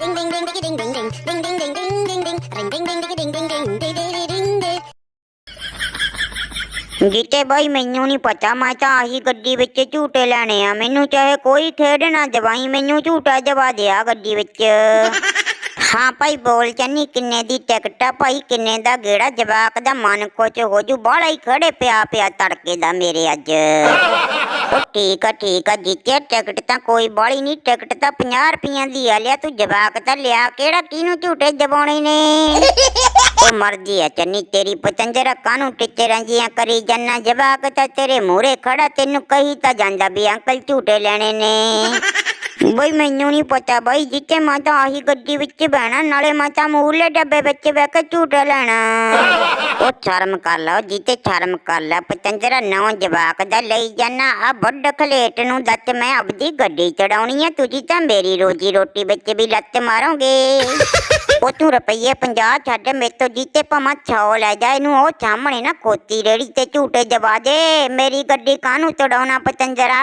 Ding ding ding ding ding ding ding ding ding ding ding ding ding ring ding ding ding ding ding ding ding ding ding ding ਬਾਈ, ਮੈਨੂੰ ਨਹੀਂ ਪਤਾ। ਮੈਂ ਤਾਂ ਆਹੀ ਗੱਡੀ ਵਿੱਚ ਝੂਟੇ ਲੈਣੇ ਆ। ਮੈਨੂੰ ਚਾਹੇ ਕੋਈ ਖੇਡ ਨਾ ਦਵਾਈ ਮੈਨੂੰ ਝੂਟਾ ਜਵਾ ਦਿਆ ਗੱਡੀ ਵਿੱਚ। ਹਾਂ ਭਾਈ, ਬੋਲ ਚੰਨੀ, ਕਿੰਨੇ ਦੀ ਟਿਕਟ ਆ ਭਾਈ? ਕਿੰਨੇ ਦਾ ਗੇੜਾ? ਜਵਾਕ ਦਾ ਮਨ ਕੁਛ ਹੋ ਜੂ। ਬਾਹਲਾ ਹੀ ਖੜੇ ਪਿਆ ਪਿਆ ਤੜਕੇ ਦਾ ਮੇਰੇ ਅੱਜ। ਉਹ ਠੀਕ ਆ ਠੀਕ ਆ ਜੀਤੇ ਟਿਕਟ ਤਾਂ ਕੋਈ ਬਾਹਲੀ ਨਹੀਂ ਟਿਕਟ ਤਾਂ 50 ਰੁਪਈਆਂ ਦੀ ਆ ਲਿਆ ਤੂੰ ਜਵਾਕ ਤਾਂ ਲਿਆ ਕਿਹੜਾ ਕਿਹਨੂੰ ਝੂਟੇ ਦਵਾਉਣੇ ਨੇ? ਉਹ ਮਰਜ਼ੀ ਆ ਚੰਨੀ ਤੇਰੀ ਪਤੰਜਰਾ ਕਾਨੂੰ ਟਿੱਚਰਾਂ ਜੀਆਂ ਕਰੀ ਜੰਨਾ? ਜਵਾਕ ਤਾਂ ਤੇਰੇ ਮੂਹਰੇ ਖੜਾ ਤੈਨੂੰ ਕਹੀ ਤਾਂ ਜਾਂਦਾ ਵੀ ਅੰਕਲ ਝੂਟੇ ਲੈਣੇ ਨੇ। ਬਈ ਮੈਨੂੰ ਨਹੀਂ ਪਤਾ ਬਈ ਜਿੱਤੇ ਮੈਂ ਤਾਂ ਆਹੀ ਗੱਡੀ ਵਿੱਚ ਬਹਿਣਾ, ਨਾਲੇ ਮੈਂ ਤਾਂ ਮੂਹਰਲੇ ਡੱਬੇ ਵਿੱਚ ਬਹਿ ਕੇ ਝੂਟੇ ਲੈਣਾ। ਉਹ ਸ਼ਰਮ ਕਰ ਲਓ ਜਿੱਤੇ ਸ਼ਰਮ ਕਰ ਲੈ, ਪਤੰਜਰਾ ਨੌ ਜਵਾਕ ਦਾ ਲਈ ਜਾਨਾ ਆ ਵੱਡ ਖਲੇਟ ਨੂੰ ਦੱਤ ਮੈਂ ਆਪਦੀ ਗੱਡੀ ਚੜਾਉਣੀ ਆ, ਤੁਸੀਂ ਤਾਂ ਮੇਰੀ ਰੋਜੀ ਰੋਟੀ ਵਿੱਚ ਵੀ ਲੱਤ ਮਾਰੋਗੇ। ਉਹ ਤੂੰ ਰੁਪਈਏ 50 ਛੱਡ, ਮੇਰੇ ਤੋਂ ਜੀਤੇ ਭਾਵੇਂ 100 ਲੈ ਜਾ, ਇਹਨੂੰ ਉਹ ਸਾਹਮਣੇ ਨਾ ਕੋਤੀ ਰੇੜੀ ਤੇ ਝੂਟੇ ਜਵਾ ਦੇ, ਮੇਰੀ ਗੱਡੀ ਕਾਹਨੂੰ ਚੜਾਉਣਾ ਪਤੰਜਰਾ?